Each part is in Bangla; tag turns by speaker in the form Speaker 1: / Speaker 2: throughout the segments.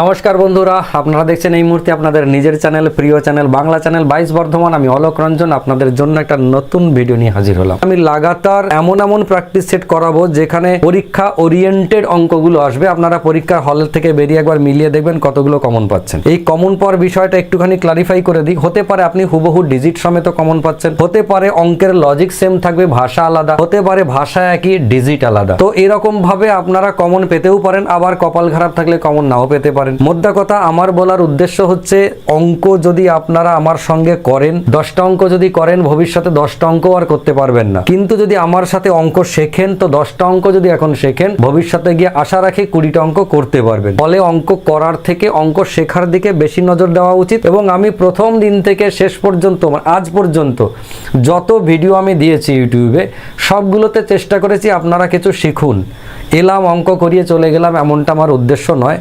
Speaker 1: নমস্কার বন্ধুরা, আপনারা দেখছেন এই মুহূর্তে আপনাদের নিজের চ্যানেল, প্রিয় চ্যানেল, বাংলা চ্যানেল বাইশ বর্ধমান। আমি অলোক রঞ্জন, আপনাদের জন্য একটা নতুন ভিডিও নিয়ে হাজির হলাম। আমি লাগাতার এমন এমন প্র্যাকটিস সেট করাবো, যেখানে পরীক্ষা ওরিয়েন্টেড অঙ্কগুলো আসবে। আপনারা পরীক্ষার হল থেকে বেরিয়ে একবার মিলিয়ে দেখবেন কতগুলো কমন পাচ্ছেন। এই কমন পাওয়ার বিষয়টা একটুখানি ক্লারিফাই করে দিই। হতে পারে আপনি হুবহু ডিজিট সমেত কমন পাচ্ছেন। হতে পারে অঙ্কের লজিক সেম থাকবে, ভাষা আলাদা। হতে পারে ভাষা একই ডিজিট আলাদা। তো এরকম ভাবে আপনারা কমন পেতেও পারেন, আবার কপাল খারাপ থাকলে কমন নাও পেতে পারেন। মোদ্দা কথা, আমার বলার উদ্দেশ্য হচ্ছে, অঙ্ক যদি আপনারা আমার সঙ্গে করেন, দশটা অঙ্ক যদি করেন, ভবিষ্যতে দশটা অঙ্ক আর করতে পারবেন না। কিন্তু যদি আমার সাথে অঙ্ক শেখেন, তো দশটা অঙ্ক যদি এখন শেখেন, ভবিষ্যতে গিয়ে আশা রাখি কুড়িটা অঙ্ক করতে পারবেন। ফলে অঙ্ক করার থেকে অঙ্ক শেখার দিকে বেশি নজর দেওয়া উচিত এবং আমি প্রথম দিন থেকে শেষ পর্যন্ত মানে আজ পর্যন্ত যত ভিডিও আমি দিয়েছি ইউটিউবে, সবগুলোতে চেষ্টা করেছি আপনারা কিছু শিখুন। এলাম, অঙ্ক করিয়ে চলে গেলাম, এমনটা আমার উদ্দেশ্য নয়।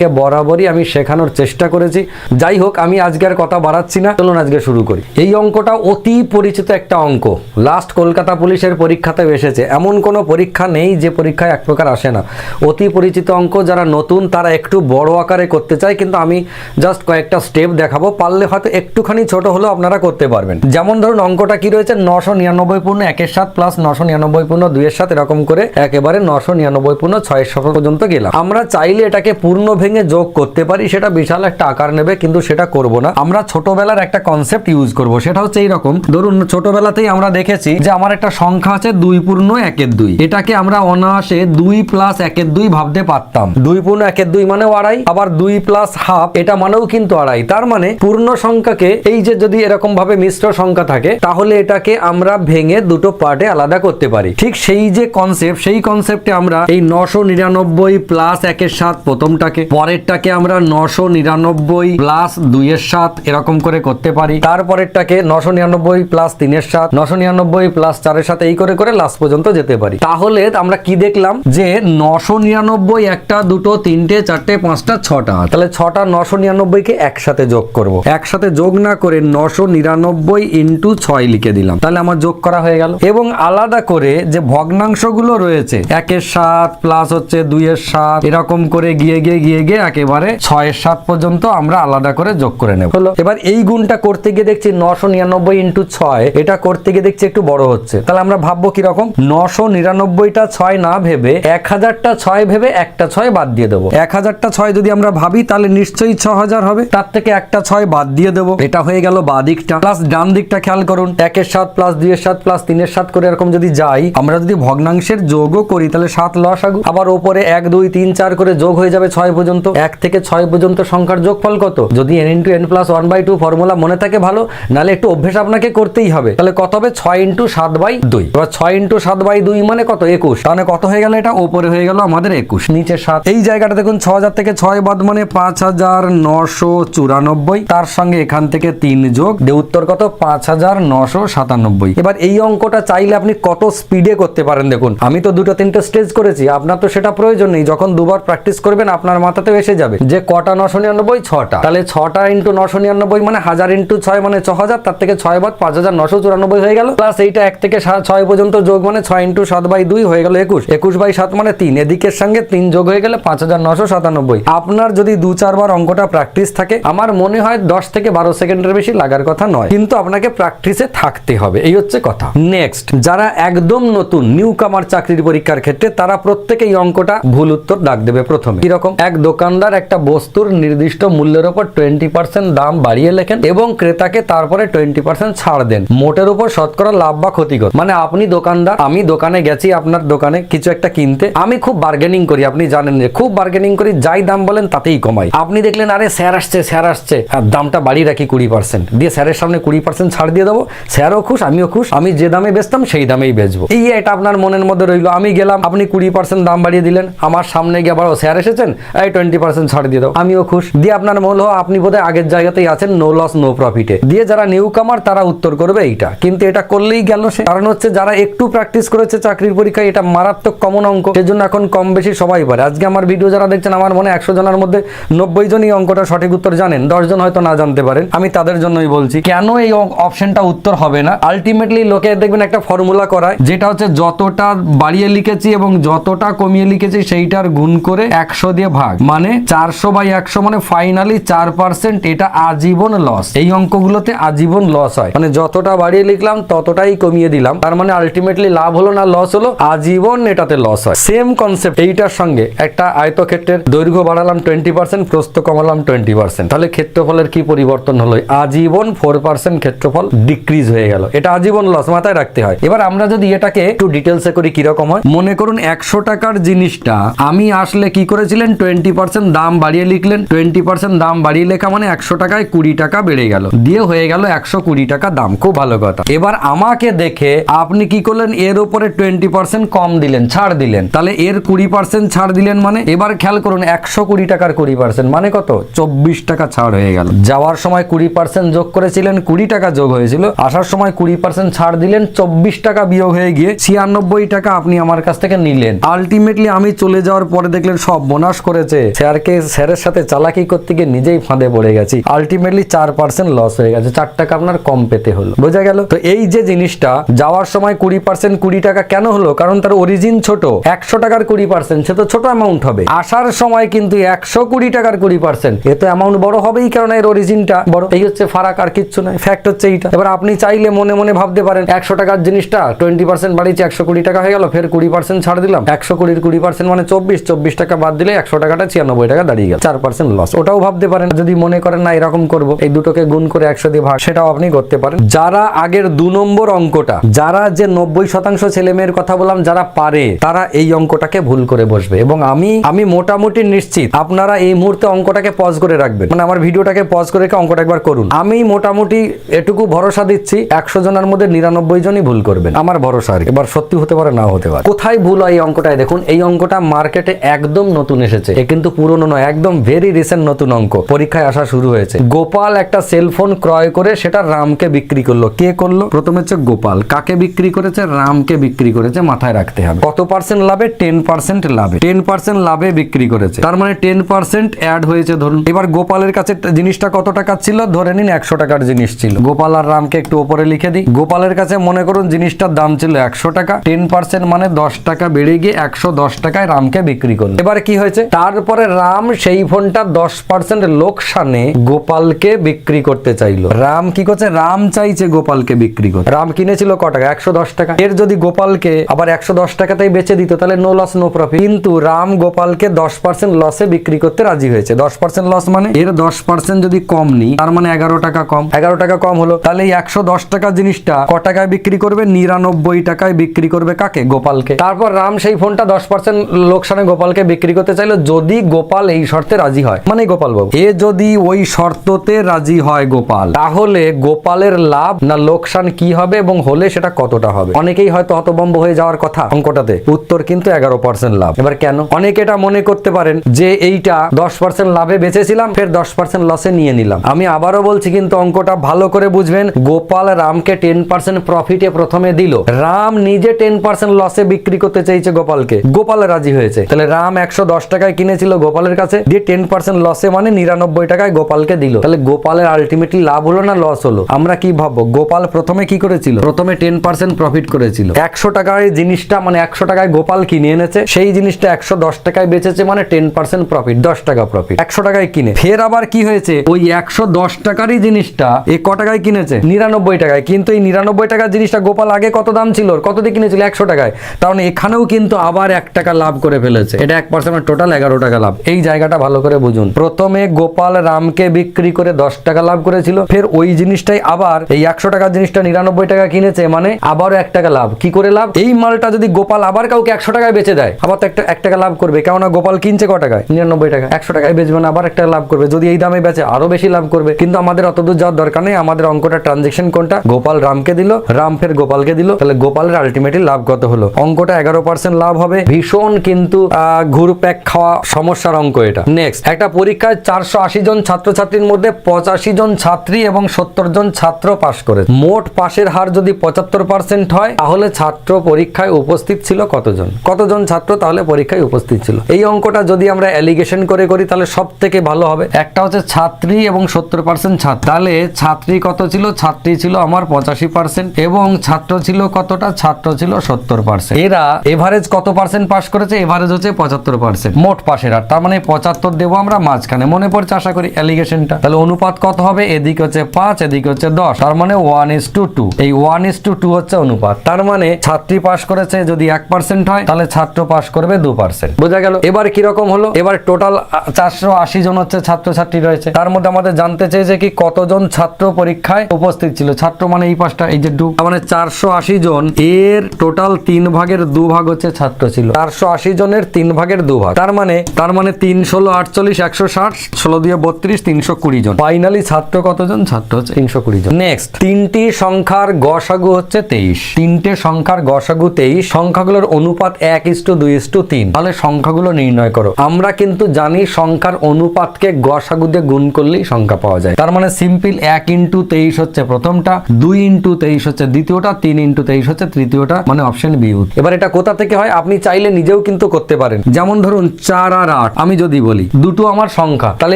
Speaker 1: আপনাদেরকে বরাবরই আমি শেখানোর চেষ্টা করেছি। যাই হোক, আমি আজকে আর কথা বাড়াচ্ছি না। চলুন আজকে শুরু করি। এই অঙ্কটা অতি পরিচিত একটা অঙ্ক। লাস্ট কলকাতা পুলিশের পরীক্ষাতে এসেছে। এমন কোনো পরীক্ষা নেই যে পরীক্ষায় এক প্রকার আসে না। অতি পরিচিত অঙ্ক, যারা নতুন, তারা একটু বড় আকারে করতে চায়, কিন্তু আমি জাস্ট কয়েকটা স্টেপ দেখাবো। পারলে হয়তো একটুখানি ছোট হলেও আপনারা করতে পারবেন। যেমন ধরুন, অঙ্কটা কি রয়েছে? নশো নিরানব্বই পূর্ণ একের সাত প্লাস নশো নিরানব্বই পূর্ণ দুইয়ের সাত এরকম করে একেবারে নশো নিরানব্বই পূর্ণ ছয়ের সাত পর্যন্ত গেলাম। আমরা চাইলে এটাকে পূর্ণ ভেঙে যোগ করতে পারি, সেটা বিশাল একটা আকার নেবে, কিন্তু সেটা করব না। আমরা ছোটবেলার একটা কনসেপ্ট ইউজ করব, সেটা হচ্ছে এইরকম। ধরুন, ছোটবেলাতেই আমরা দেখেছি যে আমার একটা সংখ্যা আছে দুই পূর্ণ একের দুই। এটাকে আমরা অনায়াসে দুই প্লাস একের দুই ভাবতে পারতাম। দুই পূর্ণ একের দুই মানেও আড়াই, আবার দুই প্লাস হাফ এটা মানেও কিন্তু আড়াই। তার মানে পূর্ণ সংখ্যাকে, এই যে যদি এরকম ভাবে মিশ্র সংখ্যা থাকে, তাহলে এটাকে আমরা ভেঙে দুটো পার্টে আলাদা করতে পারি। ঠিক সেই যে কনসেপ্ট সেই কনসেপ্টে আমরা এই নশো নিরানব্বই প্লাস একের সাত প্রথমটাকে পরেরটাকে আমরা নশো নিরানব্বই প্লাস দুইয়ের সাত এরকম করে করতে পারি। তারপরেরটাকে নশো নিরানব্বই প্লাস তিনের সাত, নশো নিরানব্বই প্লাস চারের সাথে এই করে করে লাস্ট পর্যন্ত যেতে পারি। তাহলে আমরা কি দেখলাম? যে নশো নিরানব্বই একটা, দুটো, তিনটে, চারটে, পাঁচটা, ছটা। তাহলে ছটা নশো নিরানব্বইকে একসাথে যোগ করব। একসাথে যোগ না করে নশো নিরানব্বই ইন্টু ছয় লিখে দিলাম। তাহলে আমার যোগ করা হয়ে গেল। এবং আলাদা করে যে ভগ্নাংশগুলো রয়েছে, একের সাত প্লাস হচ্ছে দুইয়ের সাত, এরকম করে গিয়ে গিয়ে গিয়ে গিয়ে একেবারে ছয়ের সাত পর্যন্ত আমরা আলাদা করে যোগ করে নেব। হলো। এবার এই গুণটা করতে গিয়ে দেখছি নশো নিরানব্বই ইন্টু ছয় এটা করতে গিয়ে দেখছি একটু বড় হচ্ছে। তাহলে আমরা ভাববো কীরকম? নশো নিরানব্বইটা ছয় না ভেবে এক হাজারটা ছয় ভেবে একটা ছয় বাদ দিয়ে দেবো। এক হাজারটা ছয় যদি আমরা ভাবি তাহলে নিশ্চয়ই ছ হাজার হবে। তার থেকে একটা ছয় বাদ দিয়ে দেবো। এটা হয়ে গেল বা দিকটা প্লাস ডান দিকটা খেয়াল করুন একের সাত প্লাস দুইয়ের সাত প্লাস তিনের সাত করে এরকম যদি যাই আমরা যদি ভগ্নাংশের যোগও করি তাহলে সাত লস আগু আবার ওপরে এক দুই তিন চার করে যোগ হয়ে যাবে ছয় পর্যন্ত এক থেকে ছয় পর্যন্ত সংখ্যার যোগফল কত? যদি N into N plus one by two formula মনে থাকে ভালো, নাহলে একটু অভ্যেস আপনাকে করতেই হবে। তাহলে কত হবে? ছয় ইন্টু সাত বাই দুই। এবার ছয় ইন্টু সাত বাই দুই মানে কত? একুশ। তাহলে কত হয়ে গেল এটা? ওপরে হয়ে গেল আমাদের একুশ। নিচে সাত। এই জায়গাটা দেখুন, ছ হাজার থেকে ছয় বাদ মানে পাঁচ হাজার নশো চুরানব্বই। তার সঙ্গে এখান থেকে তিন যোগ, দিয়ে উত্তর কত? পাঁচ হাজার নশো সাতানব্বই। এবার এই অঙ্কটা চাইলে আপনি কত স্পিডে করতে পারেন দেখুন। আমি তো দুটো তিনটে স্টেজ করেছি, আপনার তো সেটা প্রয়োজন নেই। যখন দুবার প্র্যাকটিস করবেন, আপনার মাথাতেও এসে যাবে। যে কটা নশো নিরানব্বই, ছটা। তাহলে ছটা ইন্টু নশো নিরানব্বই মানে হাজার ইন্টু ছয় মানে ছ হাজার তার থেকে ছয় বাদ পাঁচ হাজার নশো চুরানব্বই হয়ে গেল। প্লাস এইটা এক থেকে ছয় পর্যন্ত যোগ মানে ছয় ইন্টু সাত বাই দুই হয়ে গেল একুশ। একুশ বাই সাত মানে তিন। এদিকের সঙ্গে তিন যোগ হয়ে গেলে পাঁচ হাজার নশো সাতানব্বই। আপনার যদি দু চারবার অঙ্কটা প্র্যাকটিস থাকে, আমার মনে হয় দশ থেকে বারো সেকেন্ডের বেশি লাগার কথা নয়। কিন্তু আপনাকে প্র্যাকটিসে থাকতে হবে। এই হচ্ছে কথা। নেক্সট, যারা একদম নতুন নিউ কামার চাকরির পরীক্ষার ক্ষেত্রে, তারা প্রত্যেকে এই অঙ্কটা ভুল উত্তর ডাক দেবে প্রথমে। কীরকম? এক দোকানদার একটা বস্তুর নির্দিষ্ট মূল্যের উপর টোয়েন্টি পার্সেন্ট দাম বাড়িয়ে লেখেন এবং ক্রেতাকে তারপরে টোয়েন্টি পার্সেন্ট ছাড় দেন। মোটের উপর শতকরা লাভ বা ক্ষতিকর মানে আপনি দোকানদার আমি দোকানে গেছি আপনার দোকানে কিছু একটা কিনতে আমি খুব বার্গেনিং করি আপনি জানেন যে খুব বার্গেনিং করি যাই দাম বলেন তাতেই কমাই। আপনি দেখলেন আরে স্যার আসছে স্যার আসছে। হ্যাঁ, দামটা বাড়িয়ে রাখি কুড়ি পার্সেন্ট দিয়ে স্যারের সামনে কুড়ি পার্সেন্ট ছাড় দিয়ে দেবো। স্যারও খুশ আমিও খুশ আমি যে দামে বেচতাম সেই দামেই বেচবো। এই এটা আপনার মনের মধ্যে রইল। আমি গেলাম আপনি কুড়ি পার্সেন্ট দাম বাড়িয়ে দিলেন। আমার সামনে গিয়ে আবার স্যার এসেছেন? এই টোয়েন্টি পার্সেন্ট ছাড় দিয়ে দাও। আমিও খুশ। দিয়ে আপনার মনে হলো আপনি বোধহয় আগের জায়গাতেই আছেন নো লস নো প্রফিটে দিয়ে যারা নিউ কামার তারা উত্তর করবে এইটা। কিন্তু এটা করলেই গেল সে। কারণ হচ্ছে যারা একটু প্র্যাকটিস করেছে চাকরির পরীক্ষায়, এটা মারাত্মক কমন অঙ্ক। সেজন্য এখন কম বেশি সবাই পারে। আজকে আমার ভিডিও যারা দেখছেন, আমার মনে একশো জনের মধ্যে নব্বই জনই অঙ্কটা সঠিক উত্তর জানেন। দশ জন হয়তো না জানতে পারেন। আমি তাদের জন্যই বলছি, কেন এই অপশনটা উত্তর হবে না? আলটিমেটলি লোকে দেখবেন একটা ফর্মুলা করায়, যেটা হচ্ছে যতটা বাড়িয়ে লিখেছি এবং যতটা কমিয়ে লিখেছি, সেইটার গুণ করে একশো দিয়ে ভাগ। মানে চারশো বাই একশো মানে ফাইনালি চার পার্সেন্ট এটা আজীবন লস এই অঙ্কগুলোতে আজীবন লস হয়। মানে যতটা বাড়িয়ে লিখলাম, ততটাই কমিয়ে দিলাম। তার মানে আলটিমেটলি লাভ হলো না লস হলো, আজীবন এটাতে লস হয়। সেম কনসেপ্ট এইটার সঙ্গে একটা আয়তক্ষেত্রের দৈর্ঘ্য বাড়ালাম টোয়েন্টি পার্সেন্ট প্রস্থ কমালাম টোয়েন্টি পার্সেন্ট তাহলে ক্ষেত্রফলের কি পরিবর্তন হলো? আজীবন ফোর পার্সেন্ট ক্ষেত্রফল ডিক্রিজ হয়ে গেল। এটা আজীবন লস মাথায় রাখতে হয়। এবার আমরা যদি এটাকে একটু ডিটেলসে করি কীরকম হয়। মনে করুন একশো টাকার জিনিসটা আমি আসলে কি করেছিলেন? টোয়েন্টি পার্সেন্ট দাম বাড়িয়ে লিখলেন। টোয়েন্টি পার্সেন্ট দাম বাড়িয়ে লেখা মানে একশো টাকায় কুড়ি টাকা বেড়ে গেল। দিয়ে হয়ে গেল একশো কুড়ি টাকা দাম। খুব ভালো কথা। এবার আমাকে দেখে আপনি কি করলেন? এর উপরে টোয়েন্টি পার্সেন্ট কম দিলেন, ছাড় দিলেন। তাহলে এর কুড়ি পার্সেন্ট ছাড় দিলেন মানে? এবার খেয়াল করুন, একশো কুড়ি টাকার কুড়ি পার্সেন্ট মানে কত? চব্বিশ টাকা ছাড় হয়ে গেল। যাওয়ার সময় কুড়ি পার্সেন্ট যোগ করেছিলেন, কুড়ি টাকা যোগ হয়েছিল। আসার সময় কুড়ি পার্সেন্ট ছাড় দিলেন, চব্বিশ টাকা বিয়োগ হয়ে গিয়ে ছিয়ানব্বই টাকা আপনি আমার কাছ থেকে নিলেন। আলটিমেটলি আমি চলে যাওয়ার পরে দেখলেন সব বোনাস করেছে। স্যারকে, স্যারের সাথে চালাকি করতে গিয়ে নিজেই ফাঁদে পড়ে গেছি। আলটিমেটলি চার পার্সেন্ট লস হয়ে গেছে। চার টাকা আপনার কম পেতে হলো। বোঝা গেল? তো এই যে জিনিসটা, যাওয়ার সময় কুড়ি পার্সেন্ট কুড়ি টাকা কেন হলো? কারণ তার অরিজিন ছোট। একশো টাকার কুড়ি পার্সেন্ট সে তো ছোট অ্যামাউন্ট হবে। আসার সময় কিন্তু একশো কুড়ি টাকার কুড়ি পার্সেন্ট এ তো অ্যামাউন্ট বড় হবেই কারণ এর অরিজিনটা বড়। এই হচ্ছে ফারাক, আর কিচ্ছু নয়। ফ্যাক্ট হচ্ছে এইটা। এবার আপনি চাইলে মনে মনে ভাবতে পারেন, একশো টাকার জিনিসটা টোয়েন্টি পার্সেন্ট বাড়িয়েছে, একশো কুড়ি টাকা হয়ে গেল, ফের কুড়ি পার্সেন্ট ছাড় দিলাম। একশো কুড়ির কুড়ি পার্সেন্ট মানে চব্বিশ চব্বিশ টাকা বাদ দিলে একশো টাকাটা ছিয়ানব্বই টাকা দাঁড়িয়ে গেল। চার পার্সেন্ট লস ওটাও ভাবতে পারেন, যদি মনে করেন, না, এরকম করব। এই দুটোকে গুণ করে একশো দিয়ে ভাগ, সেটাও আপনি করতে পারেন। যারা আগের দু নম্বর অঙ্কটা, যারা যে নব্বই শতাংশ ছেলে মেয়ের কথা বললাম, যারা পারে, তারা এই অঙ্কটাকে ভুল করে বসবে। এবং আমি আমি মোটামুটি নিশ্চিত আপনারা এই মুহূর্তে অঙ্কটাকে পজ করে রাখবেন। মানে আমার ভিডিওটাকে পজ করে রেখে অঙ্কটা একবার করুন। আমি মোটামুটি এটুকু ভরসা দিচ্ছি, একশো জনের মধ্যে নিরানব্বই জনই ভুল করবেন। আমার ভরসা আর। এবার সত্যি হতে পারে, না হতে পারে। কোথায় ভুল হয় এই অঙ্কটায়? দেখুন, এই অঙ্কটা মার্কেটে একদম নতুন এসেছে। কিন্তু পুরনো নয়, একদম ভেরি রিসেন্ট নতুন অঙ্ক। পরীক্ষায় আসা শুরু হয়েছে। গোপাল একটা সেলফোন ক্রয় করে সেটা রামকে বিক্রি করল। কে করল? প্রথমে হচ্ছে গোপাল। কাকে বিক্রি করেছে? রামকে বিক্রি করেছে, মাথায় রাখতে হবে। কত পার্সেন্ট লাভে? টেন পার্সেন্ট লাভে। টেন পার্সেন্ট লাভে বিক্রি করেছে। তার মানে টেন পার্সেন্ট অ্যাড হয়েছে, ধরুন। এবার গোপালের কাছে জিনিসটা কত টাকা ছিল? ধরে নিন একশো টাকার জিনিস ছিল। গোপাল আর রামকে একটু ওপরে লিখে দিই। গোপালের কাছে মনে করুন জিনিসটার দাম ছিল একশো টাকা। টেন পার্সেন্ট মানে দশ টাকা বেড়ে গিয়ে একশো দশ টাকায় রামকে বিক্রি করল। এবার কি হয়েছে? তারপরে রাম সেই ফোনটা দশ পার্সেন্ট লোকসানে গোপালকে বিক্রি করতে চাইলো। রাম কি করছে? রাম চাইছে গোপালকে বিক্রি করতে। রাম কিনেছিল ক টাকা? একশো দশ টাকা। এর যদি গোপালকে আবার একশো দশ টাকাতেই বেচে দিত তাহলে নো লস নো প্রফিট কিন্তু রাম গোপালকে দশ পার্সেন্ট লসে বিক্রি করতে রাজি হয়েছে। দশ পার্সেন্ট লস মানে? এর দশ পার্সেন্ট যদি কম নিই তার মানে এগারো টাকা কম। এগারো টাকা কম হলো। তাহলে এই একশো দশ টাকা জিনিসটা ক টাকায় বিক্রি করবে? নিরানব্বই টাকায় বিক্রি করবে কাকে? গোপালকে। তারপর রাম সেই ফোনটা দশ পার্সেন্ট লোকসানে গোপালকে বিক্রি করতে চাইলো। যদি গোপাল এই শর্তে রাজি হয়। মানে গোপাল বাবু এ যদি ওই শর্ততে রাজি হয় গোপাল, তাহলে গোপালের লাভ না লোকসান কি হবে এবং হলে সেটা কতটা হবে? অনেকেই হয়তো হতবম্ব হয়ে যাওয়ার কথা অঙ্কটাতে উত্তর কিন্তু এগারো পার্সেন্ট লাভ। এবার কেন? অনেকে এটা মনে করতে পারেন যে এইটা দশ পার্সেন্ট লাভে বেচেছিলাম, ফের দশ পার্সেন্ট লসে নিয়ে নিলাম। আমি আবারও বলছি কিন্তু অঙ্কটা ভালো করে বুঝবেন। গোপাল রামকে টেন পার্সেন্ট প্রফিটে প্রথমে দিল। রাম নিজে টেন পার্সেন্ট লসে বিক্রি করতে চাইছে গোপালকে। গোপাল রাজি হয়েছে। তাহলে রাম একশো দশ টাকায় কিনেছিল গোপালের কাছে, দিয়ে টেন পার্সেন্ট লসে মানে নিরানব্বই টাকায় গোপালকে দিল। তাহলে গোপালের আলটিমেটলি লাভ হলো না লস হলো? আমরা কি ভাববো? গোপাল প্রথমে কি করেছিল? প্রথমে টেন পার্সেন্ট প্রফিট করেছিল। একশো টাকায় জিনিসটা মানে একশো টাকায় গোপাল কিনে এনেছে, সেই জিনিসটা একশো দশ টাকায় বেচেছে মানে টেন পার্সেন্ট প্রফিট দশ টাকা প্রফিট একশো টাকায় কিনে। ফের আবার কি হয়েছে? ওই একশো দশ টাকারই জিনিসটা এ ক টাকায় কিনেছে? নিরানব্বই টাকায়। কিন্তু এই নিরানব্বই টাকার জিনিসটা গোপাল আগে কত দাম ছিল? কত দিয়ে কিনেছিল? একশো টাকায়। কারণ এখানেও কিন্তু আবার এক টাকা লাভ করে ফেলেছে। এটা এক পার্সেন্ট টোটাল এগারো টাকা লাভ। এই জায়গাটা ভালো করে বুঝুন। প্রথমে গোপাল রামকে বিক্রি করে দশ টাকা লাভ করেছিল ফের ওই জিনিসটাই আবার এই একশো টাকার জিনিসটা নিরানব্বই টাকা কিনেছে মানে আবারও এক টাকা লাভ। কি করে লাভ? এই মালটা যদি গোপাল আবার কাউকে একশো টাকায় বেচে দেয় আবার তো একটা এক টাকা লাভ করবে কেননা গোপাল কিনছে ক টাকায়? নিরানব্বই টাকা। একশো টাকায় বেচবে না আবার একটা লাভ করবে। যদি এই দামে বেচে আরও বেশি লাভ করবে। কিন্তু আমাদের অত দূর যাওয়ার দরকার নেই। আমাদের অঙ্কটা ট্রানজেকশন কোনটা? গোপাল রামকে দিল রাম ফের গোপালকে দিল। তাহলে গোপালের আলটিমেটলি লাভ কত হলো? অঙ্কটা এগারো পার্সেন্ট লাভ হবে। ভীষণ কিন্তু আহ, ঘুরপ্যাক খাওয়া সমস্যার অঙ্ক এটা। নেক্সট একটা পরীক্ষায় চারশো আশি জন ছাত্রছাত্রীর মধ্যে পঁচাশি জন ছাত্রী এবং সত্তর জন ছাত্র পাশ করে মোট পাশের হার যদি পঁচাত্তর পার্সেন্ট হয়, তাহলে ছাত্র পরীক্ষায় উপস্থিত ছিল কতজন? কতজন ছাত্র তাহলে পরীক্ষায় উপস্থিত ছিল? এই অঙ্কটা যদি আমরা অ্যালিগেশন করে করি, তাহলে সব থেকে ভালো হবে। একটা হচ্ছে ছাত্রী এবং সত্তর পার্সেন্ট ছাত্র। তাহলে ছাত্রী কত ছিল? ছাত্রী ছিল আমার পঁচাশি পার্সেন্ট এবং ছাত্র ছিল কতটা? ছাত্র ছিল সত্তর পার্সেন্ট এরা এভারেজ কত পার্সেন্ট পাস করেছে? এভারেজ হচ্ছে পঁচাত্তর পার্সেন্ট মোট পাশের হার চার তার মানে পঁচাত্তর দেবো আমরা মাঝখানে। মনে পড়ছে আশা করি অ্যালিগেশনটা তাহলে অনুপাত কত হবে? এদিকে হচ্ছে পাঁচ, এদিকে হচ্ছে দশ। তার মানে ওয়ান ইস টু টু এই ওয়ান ইস টু টু হচ্ছে অনুপাত। তার মানে ছাত্রী পাশ করেছে যদি এক পার্সেন্ট হয়, তাহলে ছাত্র পাশ করবে দু পার্সেন্ট বোঝা গেল? এবার কীরকম হলো? এবার টোটাল চারশো আশি জন হচ্ছে ছাত্রছাত্রী রয়েছে। তার মধ্যে আমাদের জানতে চেয়েছে কি কতজন ছাত্র পরীক্ষায় উপস্থিত ছিল? ছাত্র মানে এই পাশটা, এই যে ডু মানে চারশো আশি জন, এর টোটাল তিন ভাগের দু ভাগ হচ্ছে ছাত্র ছিল। চারশো আশি জনের তিন ভাগের দু ভাগ তার মানে তার মানে তিন ষোলো, আটচল্লিশ, একশো ষাট, ষোলো দিয়ে বত্রিশ, তিনশো কুড়ি জন। ফাইনালি ছাত্র কতজন? ছাত্র হচ্ছে তিনশো কুড়ি জন। নেক্সট তিনটি সংখ্যার গসাগু হচ্ছে তেইশ। তিনটে সংখ্যার গসাগু তেইশ, সংখ্যাগুলোর অনুপাত এক ইস্টু দুই ইস্টু তিন। তাহলে সংখ্যাগুলো নির্ণয় করো। আমরা কিন্তু জানি সংখ্যার অনুপাতকে গসাগু দিয়ে গুণ করলেই সংখ্যা পাওয়া যায়। তার মানে সিম্পল এক ইন্টু তেইশ হচ্ছে প্রথমটা, দুই ইন্টু তেইশ হচ্ছে দ্বিতীয়টা, তিন ইন্টু তেইশ হচ্ছে তৃতীয়টা মানে অপশন বি এবার এটা কোথা থেকে হয়? আপনি চাইলে নিজেও কিন্তু করতে পারেন। যেমন ধরুন, চার আর আট। আমি যদি বলি, দুটো আমার সংখ্যা, তাহলে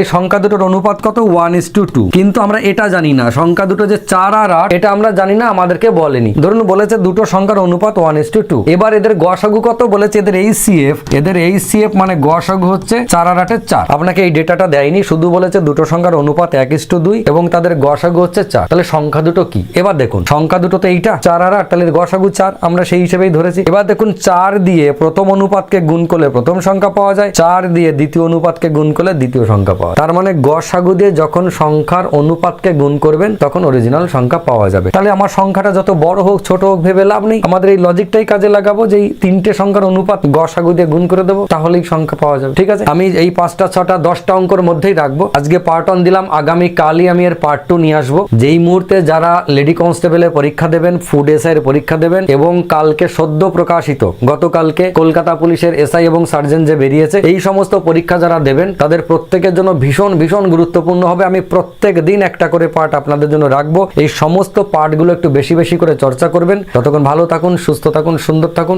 Speaker 1: এই সংখ্যা দুটোর অনুপাত কত? ওয়ান ইস টু টু কিন্তু আমরা এটা জানি না, সংখ্যা দুটো যে চার আর আট, এটা আমরা জানি না, আমাদেরকে বলেনি। ধরুন বলেছে দুটো সংখ্যার অনুপাত ওয়ান ইস টু টু এবার এদের গসাগু কত বলেছে? এদের এই সিএফ এদের এই সিএফ মানে গসাগু হচ্ছে চার আর আটের চার। আপনাকে এই ডেটাটা দেয়নি, শুধু বলেছে দুটো সংখ্যার অনুপাত এক ইস টু দুই এবং তাদের গসাগু হচ্ছে চার। তাহলে সংখ্যা দুটো কি? এবার দেখুন, সংখ্যা দুটো তো এইটা, চার আর আট, তাহলে গসাগু চার, আমরা সেই হিসেবেই ধরেছি। এবার দেখুন, চার দিয়ে প্রথম অনুপাতকে গুণ করলে প্রথম সংখ্যা পাওয়া যায়, চার দিয়ে দ্বিতীয় অনুপাতকে গুণ করলে দ্বিতীয় সংখ্যা পাওয়া তার মানে গসাগু দিয়ে যখন সংখ্যার অনুপাতকে গুণ করবেন, তখন অরিজিনাল সংখ্যা পাওয়া যাবে। তাহলে আমার সংখ্যাটা যত বড় হোক, ছোট হোক, ভেবে লাভ নেই। আমাদের এই লজিকটাই কাজে লাগাবো যে তিনটে সংখ্যার অনুপাত গসাগু দিয়ে গুণ করে দেবো, তাহলেই সংখ্যা পাওয়া যাবে। ঠিক আছে? আমি এই পাঁচটা, ছটা, দশটা অঙ্কর মধ্যেই রাখব। আজকে পার্ট ওয়ান দিলাম, আগামী কালই আমি এর পার্ট টু নিয়ে আসব। যেই মুহূর্তে যারা লেডি কনস্টেবলের পরীক্ষা দেবেন ফুড এসআই এর পরীক্ষা দেবেন, এবং কালকে সদ্য প্রকাশিত, গতকালকে কলকাতা পুলিশের এসআই এবং সার্জন যে বেরিয়েছে, এই সমস্ত পরীক্ষা যারা দেবেন, তাদের প্রত্যেকের জন্য ভীষণ ভীষণ গুরুত্বপূর্ণ হবে। আমি প্রত্যেক দিন একটা করে পাঠ আপনাদের জন্য রাখব। এই সমস্ত পাঠগুলো একটু বেশি বেশি করে চর্চা করবেন। ততক্ষণ ভালো থাকুন, সুস্থ থাকুন, সুন্দর থাকুন।